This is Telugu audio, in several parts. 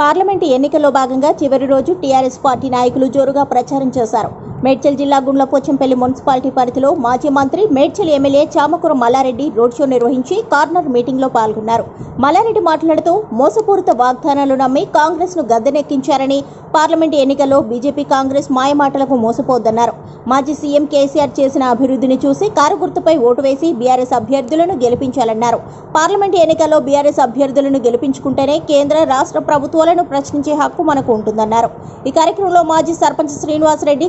పార్లమెంటు ఎన్నికల్లో భాగంగా చివరి రోజు టీఆర్ఎస్ పార్టీ నాయకులు జోరుగా ప్రచారం చేశారు. మేడ్చల్ జిల్లా గుండ్లపోచంపల్లి మున్సిపాలిటీ పరిధిలో మాజీ మంత్రి Medchal MLA Chamakura Mallareddy road show నిర్వహించి కార్నర్ మీటింగ్లో పాల్గొన్నారు. మల్లారెడ్డి మాట్లాడుతూ మోసపూరిత వాగ్దానాలు నమ్మి కాంగ్రెస్ను గద్దెనెక్కించారని పార్లమెంట్ ఎన్నికల్లో బీజేపీ కాంగ్రెస్ మాయమాటలకు మోసపోద్దన్నారు. మాజీ సీఎం కేసీఆర్ చేసిన అభివృద్ధిని చూసి కారు గుర్తుపై ఓటు వేసి బీఆర్ఎస్ అభ్యర్థులను గెలిపించాలన్నారు. పార్లమెంట్ ఎన్నికల్లో బీఆర్ఎస్ అభ్యర్థులను గెలిపించుకుంటేనే కేంద్ర రాష్ట్ర ప్రభుత్వాలను ప్రశ్నించే హక్కు మనకు ఉంటుందన్నారు. ఈ కార్యక్రమంలో మాజీ sarpanch Srinivasa Reddy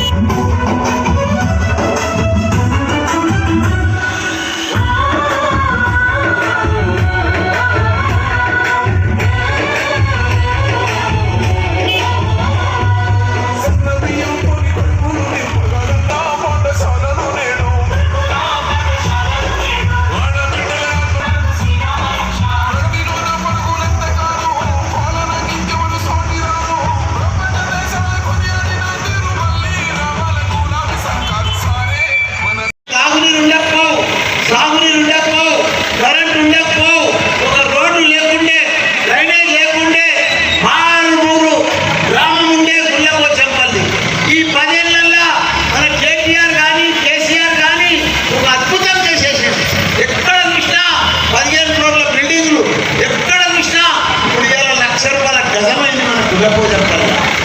Cargaba en una.